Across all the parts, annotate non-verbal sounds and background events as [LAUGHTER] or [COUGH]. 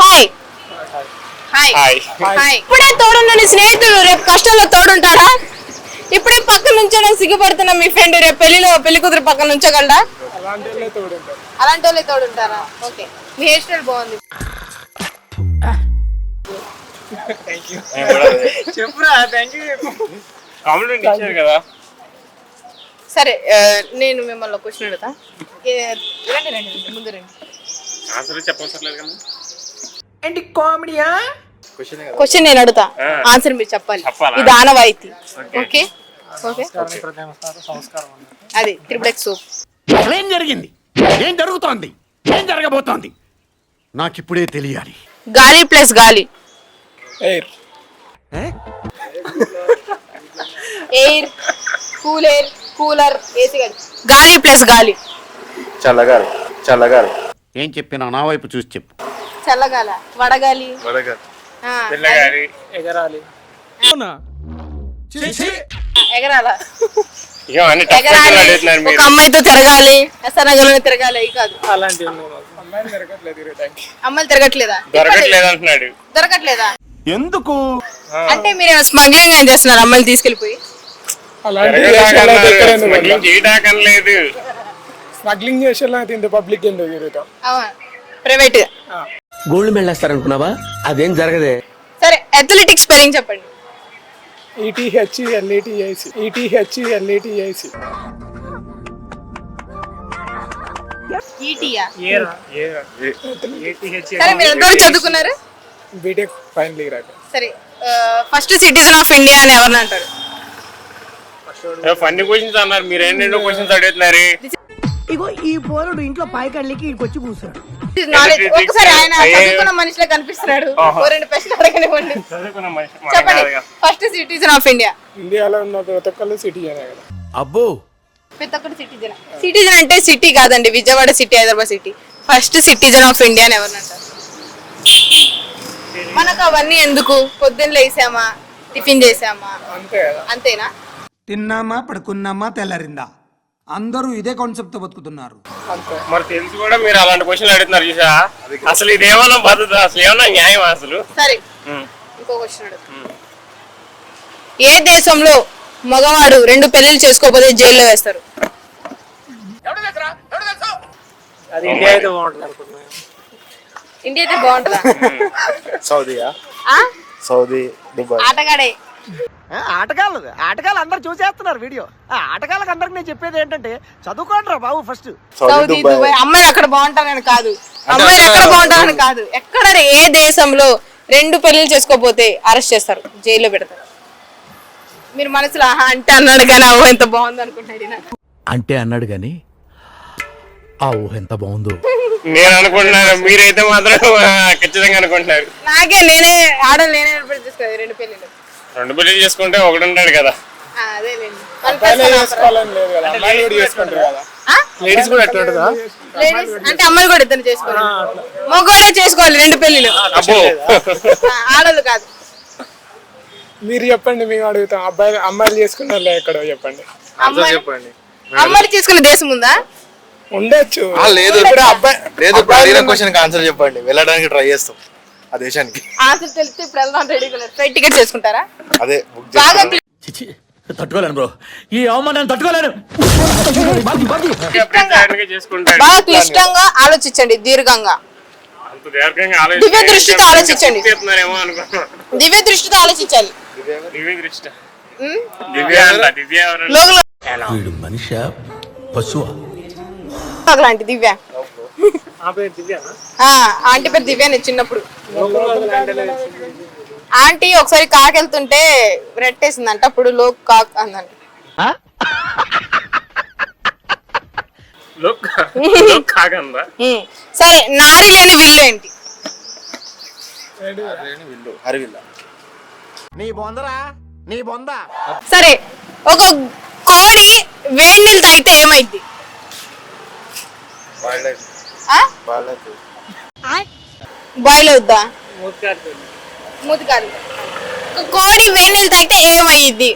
Hi. Hi hi hi ఇప్పుడే తోడున్న స్నేహితుడు రేపు కష్టంలో తోడుంటారా ఇప్పుడే పక్కన నుంచోడం సిగ్గుపడుతున్న మీ ఫ్రెండ్ రేపు పెళ్ళిలో పెళ్ళి కూతురు పక్కన ఉంచగలరా అలాంటి వాళ్ళే తోడుంటారు? అలాంటి వాళ్ళే తోడుంటారా ఓకే. మీ హెయిర్ స్టైల్ బాగుంది. చెప్పురా థ్యాంక్ యూ కాంప్లిమెంట్ ఇచ్చారు కదా. సరే నేను మిమ్మల్ని క్వశ్చన్ అడుగుతా. రండి రండి, ముందు రండి. ఆన్సర్ చెప్పవసరం లేదు కదా? ఏంటి కామెడీయా క్వశ్చన్ నేను అడుగుతా. ఆన్సర్ మీరు చెప్పాలి. చెప్పాలా? ఇది ఆనవాయితీ. ఓకే. ఓకే ఓకే సంస్కారం అది త్రిపుల్ సూప్. ఏం జరిగింది? ఏం జరుగుతోంది? ఏం జరగబోతోంది? నాకిప్పుడే తెలియాలి. గాలి ప్లస్ గాలి. Air air cool air cooler AC గాలి. గాలి ప్లస్ గాలి. చల్లగాలి చల్లగాలి. ఏం చెప్పినా నా వైపు చూసి చెప్పు. చల్లగాల వడగాలి. వడగాలి. ఆ, ఎగరాలి. ఎగరాల? ఇక అన్ని టఫ్ ఎగరాలి. అడుగుతున్నారు ఒక మీరు అమ్మాయితో తిరగాలి ఎస్ఆర్నగర్లో తిరగాలి కాదు. అలాంటివి ఉన్నాయి మాకు అమ్మాయిలు తిరగట్లేదు దొరకట్లేదు అంటున్నాడు. దొరకట్లేదా? ఎందుకు? అంటే మీరు స్మగ్లింగ్ ఏం చేస్తున్నారు అమ్మాయిలు తీసుకెళ్ళిపోయి? స్మగ్లింగ్ చేసేలా ఇంత పబ్లిక్ ఎందుకు తిరుగుతాం? ప్రైవేట్ గోల్డ్ మెడల్ వేస్తారనుకున్నావా? అదేం జరగదే. సరే అథ్లెటిక్స్ స్పెల్లింగ్ చెప్పండి? ఈటీహెచ్ ఎల్ఈటిఐసి ఈటీహెచ్ ఎల్ఈటిఐసి ఈటీయా ఏరా సరే మీరు ఎంతవరకు చదువుకున్నారు? బీటెక్ ఫైనల్ ఇయర్ అక్కడ సరే ఫస్ట్ సిటిజన్ ఆఫ్ ఇండియా అని ఎవరిని అంటారు? ఫన్నీ క్వశ్చన్స్ అన్నారు. మీరు ఏంటంటే క్వశ్చన్స్ అడుగుతున్నారు. ఇగో ఈ పోరుడు ఇంట్లో పైకళ్ళకి ఇక్కడికి వచ్చి కూర్చున్నాడు. ఒకసారి ఆయన. చదువుకున్న మనిషిలో కనిపిస్తున్నాడు. రెండు ప్రశ్నలు అడగనివ్వండి. చెప్పండి. ఫస్ట్ సిటిజన్ ఆఫ్ ఇండియా ఇండియాలో ఉన్న ప్రతి ఒక్కళ్ళు సిటిజనే కదా. అబ్బో. ప్రతి సిటిజన్ సిటిజన్ అంటే సిటీ కాదండి Vijayawada city Hyderabad city first citizen of India అని ఎవరిని అంటారు? మనకు అవన్నీ ఎందుకు? పొద్దున్న లేసామా టిఫిన్ చేసామా అంతేనా? తిన్నామా పడుకున్నామా తెల్లారిందా? అందరూ ఇదే కాన్సెప్ట్తో బతుకుతున్నారు. మరి తెలిసి కూడా మీరు అలాంటి క్వశ్చన్లు అడుగుతున్నారు చూసా అసలు ఇది ఏమన్నా పద్ధతి అసలు ఏమన్నా న్యాయం అసలు? సరే. ఇంకో క్వశ్చన్ ఏ దేశంలో మగవాడు రెండు పెళ్ళిళ్ళు చేసుకోకపోతే జైల్లో వేస్తారు? అది ఇండియా అయితే బాగుంటుంది అనుకుంటున్నాను ఇండియా అయితే బాగుంటుందా? సౌదీయా? ఆ? Saudi Dubai. ఆటగాడే. ఆటగాళ్ళు ఆటగాళ్ళు అందరు చూసేస్తున్నారు వీడియో. ఆటగాళ్ళకి అందరికి నేను చెప్పేది ఏంటంటే చదువుకోండి రా బాబు ఫస్ట్ సౌదీ దుబాయ్. అమ్మాయిలు అక్కడ బాగుంటారని కాదు. అమ్మాయిలు ఎక్కడ బాగుంటారని కాదు. ఎక్కడ ఏ దేశంలో రెండు పెళ్ళిళ్ళు చేసుకోకపోతే అరెస్ట్ చేస్తారు. జైల్లో పెడతారు. మీరు మనసులో ఆహా అంటే అన్నాడు కానీ అవ్వ ఎంత బాగుంది అనుకుంటున్నాడు ఈయన. అంటే అన్నాడు గాని ఆ ఊహ ఎంత బాగుందో. నేను అనుకుంటున్నాను మీరైతే మాత్రం ఆ, ఖచ్చితంగా అనుకుంటున్నారు. నాకే నేనే ఆడలు నేనే ఏర్పాటు చేసుకోవాలి రెండు పెళ్ళిళ్ళు రెండు పెళ్ళి చేసుకుంటే ఒకడు ఉంటాడు కదా. ఆ, అదేలేండి. వాళ్ళ అబ్బాయిలే personal చేసుకోవాలని లేదు కదా అమ్మాయిలు కూడా చేసుకుంటారు కదా. ఆ? లేడీస్ కూడా ఎట్లా ఉంటుందా? లేడీస్ అంటే అమ్మాయిలు కూడా ఇద్దరు చేసుకోవాలి. మగవాళ్ళే చేసుకోవాలి రెండు అబ్బో. ఆడోళ్ళు కాదు. మీరు చెప్పండి మేము అడుగుతాం. అబ్బాయిలు అమ్మాయిలు చేసుకున్నారు ఎక్కడో చెప్పండి. అమ్మాయి చెప్పండి. అమ్మాయిలు చేసుకునే దేశం ఉందా? ఉండొచ్చు. లేదు ఇప్పుడు అబ్బాయి లేదు క్వశ్చన్ ఆన్సర్ చెప్పండి. వెళ్ళడానికి ట్రై చేస్తాం. ఆ దేశానికి. ఆన్సర్ తెలిస్తే ఇప్పుడు వెళ్దాం రెడీగా ఫ్లైట్ టికెట్ చేసుకుంటారా? అదే బుక్ బాగా చేస్తాం చిచి తట్టుకోలేను బ్రో. ఈ అవమానాన్ని తట్టుకోలేను. ప్రతిదానిగా చేసుకుంటాడు. బాగా క్లిష్టంగా ఆలోచించండి దీర్ఘంగా. అంత దీర్ఘంగా దివ్య దృష్టితో ఆలోచించండి. దివ్య దృష్టితో ఆలోచించాలి. దివ్య దృష్టి. ఉమ్? దివ్య అంట దివ్య ఎవరంట? లోకల్ వీడు మనిష? పశువా? లాంటి దివ్య. ఆ పేరు దివ్యానా ఆ, ఆంటీ పేరు దివ్య నేను చిన్నప్పుడు. ఆంటీ ఒకసారి కాకెళ్తుంటే రెట్టేసిందంట అప్పుడు లోక్ కాక్ అందంట. సరే నారి లేని విల్లు ఏంటి? విల్లు హరివిల్ల. నీ బొందరా? నీ బొంద? సరే ఒక కోడి వేడి నీళ్ళు తాగితే? వాళ్ళకి బాయిల్ అవుద్దా? మూతి కాదు ఒక కోడి నీళ్ళు తాగితే ఏమయ్యిద్ది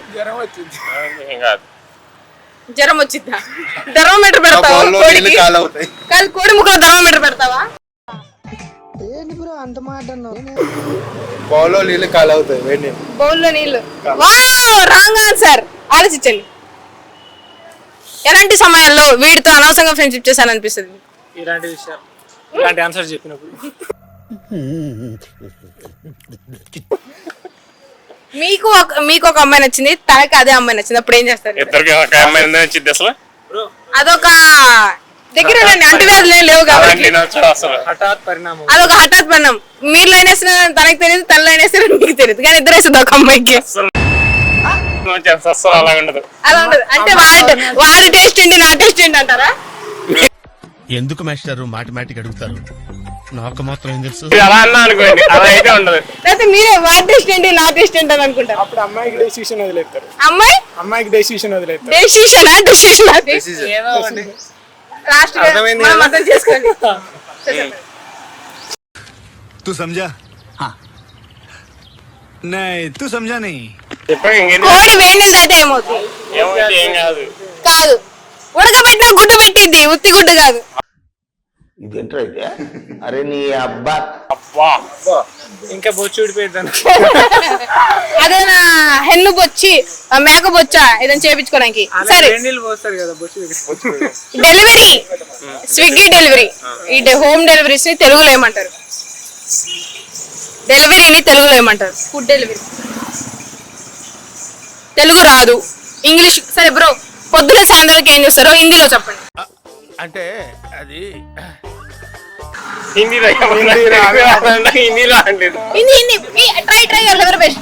జ్వరం వచ్చిద్దా? థర్మోమీటర్ పెడతావా కోడికి? కాదు కోడి ముక్కలో థర్మోమీటర్ పెడతావా? బౌల్లో నీళ్ళు ఖాళీ అవుతాయి వేడి నీళ్ళు. బౌల్లో నీళ్ళు వావ్ రాంగ్ ఆన్సర్. ఆలోచించండి. ఎలాంటి సమయాల్లో వీడితో అనవసరంగా ఫ్రెండ్షిప్ చేశాను అనిపిస్తుంది ఇలాంటి విషయాలు. ఇలాంటి ఆన్సర్ చెప్పినప్పుడు. మీకు ఒక మీకు ఒక అమ్మాయి నచ్చింది తనకి అదే అమ్మాయి నచ్చింది అప్పుడు ఏం చేస్తారు? ఇద్దరికి ఒక అమ్మాయి ఉందని వచ్చింది అసలు? అదొక దగ్గర అంటువ్యాధులు ఏం లేవు కాబట్టి. అలాంటి నచ్చడు అసలు. హఠాత్ పరిణామం. అదొక హఠాత్ పరిణామం. మీరు లైన్ వేసిన తనకి తెలియదు తన లైన్ వేసిన మీకు తెలియదు. కానీ ఇద్దరు వేస్తుంది ఒక అమ్మాయికి. అలా ఉండదు అలా ఉండదు. అంటే వాడి వాడి టేస్ట్ ఏంటి నా టేస్ట్ ఏంటి అంటారా? ఎందుకు మాస్టారు మాటిమాటికి అడుగుతారు నాకు మాత్రం ఏం తెలుసు ఇది అలా అన్నా అనుకోండి అలా అయితే ఉండదు లేకపోతే మీరే వాడి టేస్ట్ ఏంటి నా టేస్ట్ ఏంటి అని అనుకుంటారు అప్పుడు అమ్మాయికి డెసిషన్ వదిలేస్తారు అమ్మాయి అమ్మాయికి డెసిషన్ వదిలేస్తారు డెసిషన్ డెసిషన్ ఏదో ఒకటి లాస్ట్ అర్థమైంది మనం కదా? అర్థం చేసుకోండి [LAUGHS] तू समझा हाँ नहीं तू समझा नहीं చెప్పాక ఇంకేం కోడి వేడి నీళ్ళు తాగితే ఏమవుతుంది ఏమైతే ఏం కాదు కాదు ఉడకబెట్టిన గుడ్డు పెట్టింది ఉత్తి గుడ్డు కాదు ఇదేంటైతే అరే నీ అబ్బా. అబ్బా. ఇంకా బొచ్చు ఊడిపోయిద్దాను అదేనా? హెన్ను బొచ్చి మేక బొచ్చా? ఏదైనా చేపించుకోవడానికి సరే. పోస్తారు కదా బొచ్చు డెలివరీ స్విగ్గీ డెలివరీ ఈ హోమ్ డెలివరీస్ని తెలుగులో ఏమంటారు? డెలివరీని తెలుగులో ఏమంటారు? ఫుడ్ డెలివరీ తెలుగు రాదు. ఇంగ్లీష్ సరే బ్రో పొద్దున సాయంత్రానికి ఏం చేస్తారో హిందీలో చెప్పండి. అంటే అది హిందీలో ఏమన్నా రాదంటే హిందీలో అంటలేదు Hindi Hindi. Try try best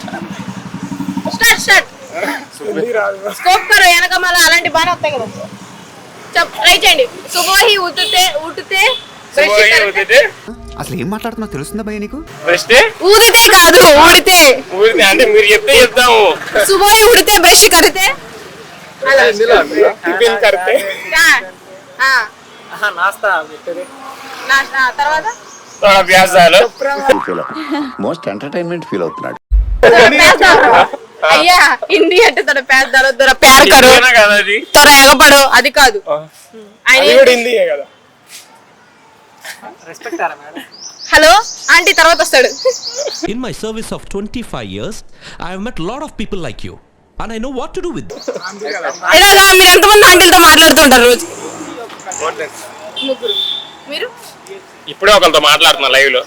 start start scope కరో వెనక మళ్ళీ అలాంటి బాగానే వస్తాయి కదా. ట్రై చేయండి. సుబోహి ఉతుతే కరితే అసలు ఏం మాట్లాడుతున్నావు తెలుస్తుందా భయ్య నీకు? ఊదితే కాదు ఊడితే ఊరిని అంటే మీరు చెప్తే చెప్తాము. సుబోహి ఉడితే బ్రష్. టిఫిన్ కడితే ఆ, ఆ, నాస్తా తర్వాత? మోస్ట్ ఎంటర్టైన్మెంట్ ఫీల్ అవుతున్నాడు. అయ్యా హిందీ అంటే తన అది. తొర ఎగపడో అది కాదు. హలో ఆంటీ తర్వాత వస్తాడు. 25 years, I have met a lot of people like you. And I know what to do with them. ఎలాగా మీరు ఎంతమంది ఆంటీలతో మాట్లాడుతుంటారు రోజు? ముగ్గురు. మీరు? ఇప్పుడే ఒకరితో మాట్లాడుతున్నా లైవ్లో.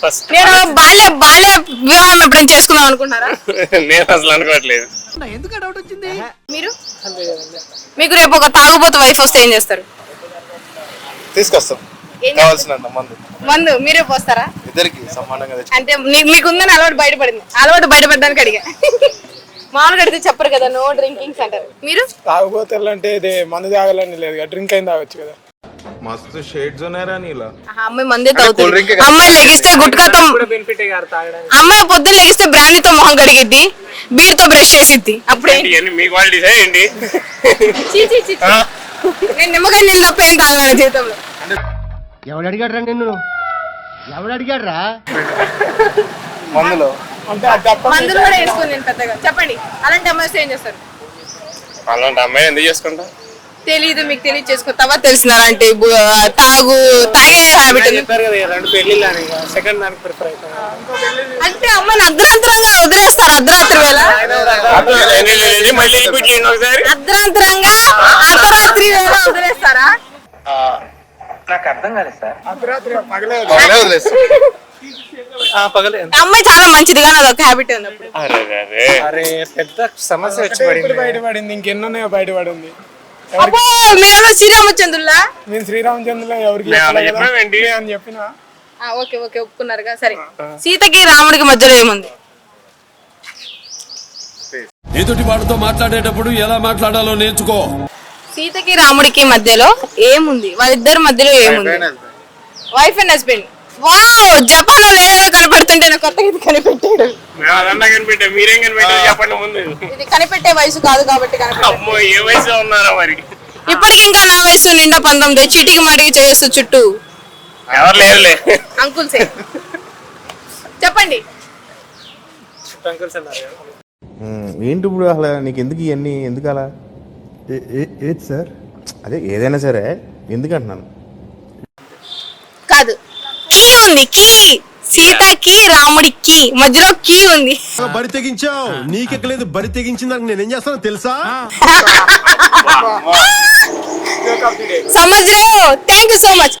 ఫస్ట్ నేను బాల్య బాల్య వివాహం ఎప్పుడైనా చేసుకుందాం అనుకుంటున్నారా? [LAUGHS] నేను అసలు అనుకోవట్లేదు. మీరు? మీకు రేపు ఒక తాగుబోతు వైఫ్ వస్తే ఏం చేస్తారు? తీసుకొస్తాం. కావాల్సిన మందు. మందు మీరే పోస్తారా ఇద్దరికి సమానంగా అంటే మీ- మీకుందని అలవాటు బయటపడింది. అలవాటు బయటపడడానికి అడిగా. మామూలుగా అడిగితే చెప్పరు కదా నో డ్రింకింగ్స్ అంటారు మీరు? తాగుబోతులు అంటే ఇది మందు తాగాలని లేదు డ్రింక్ అయిన తాగొచ్చు కదా. మస్తు షేడ్స్ ఉన్నాయరా నీలా. ఆహా, అమ్మాయి మందే తాగుతుంది. అమ్మాయి లెగిస్తే గుట్కాతో కూడా బెనిఫిట్ గారు తాగడానికి. అమ్మాయి పొద్దున్న లెగిస్తే బ్రాండీతో మొహం కడిగిద్ది బీర్తో బ్రష్ చేసిద్ది. అప్పుడు ఏంటి? ఇవన్నీ మీ క్వాలిటీస్ ఏంటి? చీ, చీ, చీ, చీ. నేను నిమ్మకాయ నీళ్ళు తప్ప ఏం తాగాను జీవితంలో. ఎవడు అడిగాడు రా నిన్ను? ఎవడు అడిగాడు రా? మందులో. కూడా నేను పెద్దగా. చెప్పండి అలాంటి అమ్మాయి ఏం చేస్తారు? అలాంటి అమ్మాయి ఎందుకు చేసుకుంటా తెలీదు మీకు తెలియదు చేసుకో తర్వాత తెలిసిన అలాంటి బు- తాగు తాగే హ్యాబిట్ అంటే అమ్మాయిని అర్ధరాత్రంగా వదిలేస్తారు అర్ధరాత్రి వేళ. అర్ధరాత్రంగా అర్ధరాత్రి వేళ వదిలేస్తారా? పగలే పగలే వదిలేస్తాం పగలే. అమ్మాయి చాలా మంచిది కానీ అదొక హ్యాబిట్ ఉంది అప్పుడు అరే. పెద్ద సమస్య వచ్చి బయటపడింది? ఇంకెన్నున్నాయో బయటపడింది. అబ్బో మీరేదో శ్రీరామచంద్రులా? నేను శ్రీరామచంద్రులో ఎవరికి అని చెప్పిన? ఓకే ఓకే ఒప్పుకున్నారుగా సరే. సీతకి రాముడికి మధ్యలో ఏముంది? ఎదుటి వాడితో మాట్లాడేటప్పుడు ఎలా మాట్లాడాలో నేర్చుకో. సీతకి రాముడికి మధ్యలో ఏముంది? వాళ్ళిద్దరి మధ్యలో ఏముంది? వైఫ్ అండ్ హస్బెండ్ వావ్ జపాన్లో ఏదో కనపడుతుంటే నాకు కొత్తగా ఇది కనిపెట్టాడు. అదన్నా కనిపెట్టా మీరేం కనిపెట్టారు చెప్పండి ముందు. ఇది కనిపెట్టే వయసు కాదు కాబట్టి కనిపెట్టాడు అమ్మో ఏ వయసులో ఉన్నారా మరి. ఇప్పటికి ఇంకా నా వయసు నిండా పంతొమ్మిది. చీటికి మాటికి చేయొచ్చు చుట్టూ. ఎవరు లేరులే. అంకుల్ సే చెప్పండి. ఏంటి ఇప్పుడు అసలు నీకు ఎందుకు ఇవన్నీ? ఎందుకు అలా? ఏది సార్? అదే ఏదైనా సరే ఎందుకు అంటున్నాను? ఉంది కీ సీతకి రాముడికి మధ్యలో కీ ఉంది. బరి తెగించావు. నీకెక్కలేదు బరి తెగించిన దానికి నేనేం చేస్తానో తెలుసా? సమజ్ థ్యాంక్ యూ సో మచ్